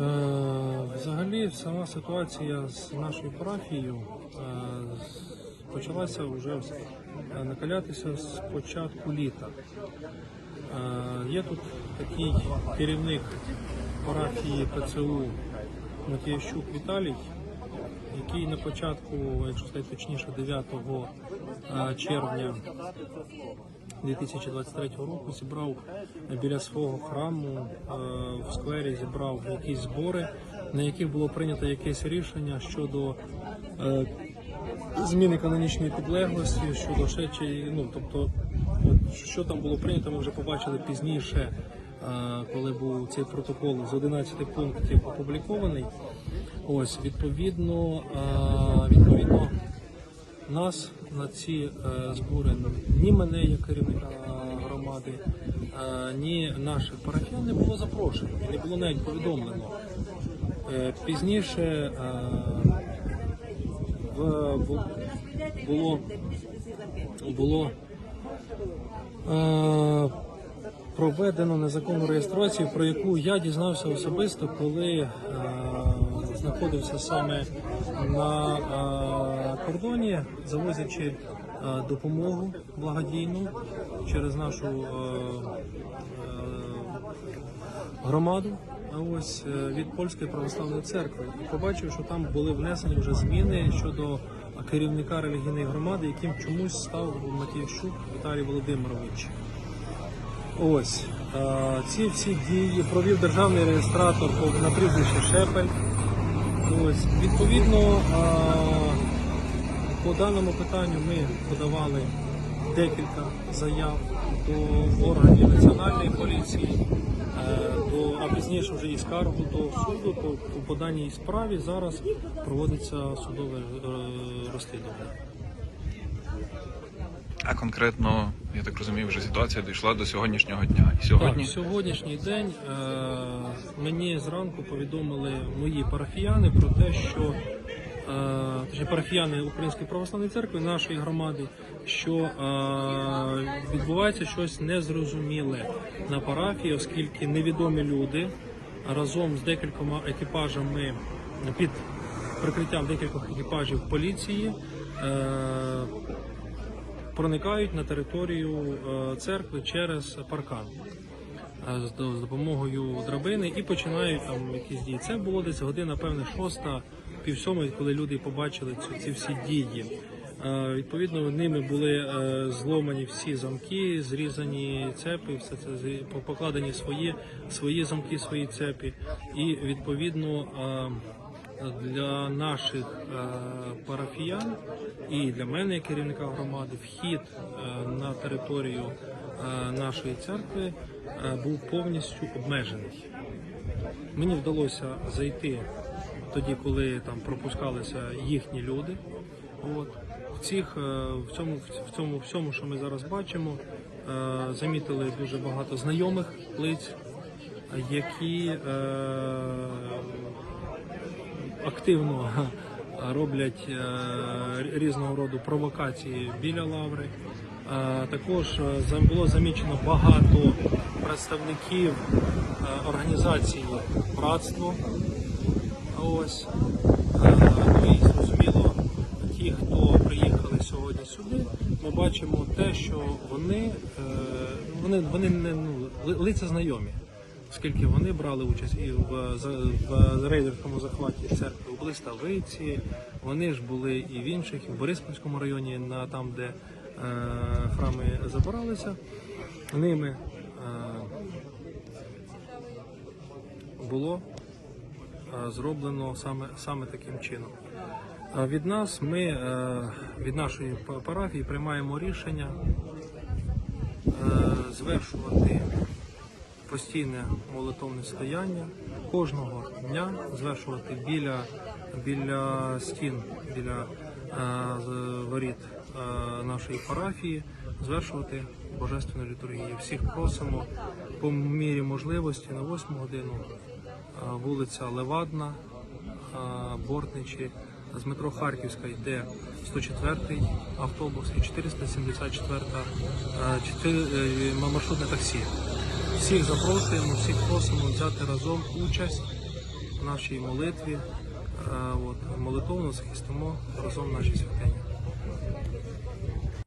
Е, Взагалі, сама ситуація з нашою парафією е, почалася вже е, накалятися з початку літа. Є тут такий керівник парафії ПЦУ Матіящук Віталій, який на початку, якщо сказати точніше, 9 е, червня 2023 року зібрав біля свого храму е, в сквері зібрав якісь збори, на яких було прийнято якесь рішення щодо е, зміни канонічної підлеглості, щодо ще чи ну тобто, що там було прийнято, ми вже побачили пізніше, е, коли був цей протокол з 11 пунктів опублікований. Ось відповідно, е, відповідно нас на ці е, збори ні мене, як керівника е, громади, е, ні наших парафіян не було запрошено, не було навіть повідомлено. Пізніше було, було проведено незаконну реєстрацію, про яку я дізнався особисто, коли знаходився саме на кордоні, завозячи допомогу благодійну через нашу громаду. а Ось е, від польської православної церкви і побачив, що там були внесені вже зміни щодо керівника релігійної громади, яким чомусь став Матіящук Віталій Володимирович. Ось е, ці всі дії провів державний реєстратор на прізвище Шепель. Ось відповідно по даному питанню ми подавали декілька заяв до органів національної поліції, е, до, а пізніше вже і скаргу до суду. По, по даній справі зараз проводиться судове е, розслідування. А конкретно, я так розумію, вже ситуація дійшла до сьогоднішнього дня. І сьогодні Так, сьогоднішній день е, мені зранку повідомили мої парафіяни про те, що е, парафіяни Української православної церкви нашої громади, що е, відбувається щось незрозуміле на парафії, оскільки невідомі люди разом з декількома екіпажами під прикриттям декількох екіпажів поліції. Е, проникають на територію е, церкви через паркан з до- допомогою драбини і починають там якісь дії. Це було десь година, певне, шоста, пів коли люди побачили цю, ці всі дії. Е, Відповідно, ними були е, зломані всі замки, зрізані цепи, все це покладені свої, свої замки, свої цепі. І відповідно е, для наших е, парафіян і для мене, керівника громади, вхід е, на територію е, нашої церкви е, був повністю обмежений. Мені вдалося зайти тоді, коли там пропускалися їхні люди. От. В, цих, е, в, цьому, в цьому всьому, що ми зараз бачимо, е, замітили дуже багато знайомих лиць, які е, активно роблять е, різного роду провокації біля лаври. Е, Також е, було замічено багато представників е, організації братство. Ось ну і зрозуміло, ті, хто приїхали сьогодні сюди, ми бачимо те, що вони, вони, вони не ну, лиця знайомі оскільки вони брали участь і в, в рейдерському захваті церкви у Блиставиці, вони ж були і в інших, і в Бориспільському районі, на там, де храми забиралися. Ними е, було е, зроблено саме, саме таким чином. Від нас ми, е, від нашої парафії, приймаємо рішення е, звершувати постійне молитовне стояння кожного дня звершувати біля, біля стін, біля е, воріт е, нашої парафії, звершувати божественну літургію. Всіх просимо по мірі можливості на 8 годину е, вулиця Левадна, е, Бортничі. З метро Харківська йде 104 автобус і 474 е, е, маршрутне таксі. Всіх запрошуємо, всіх просимо взяти разом участь в нашій молитві. Е, От, молитовно захистимо разом наші святині.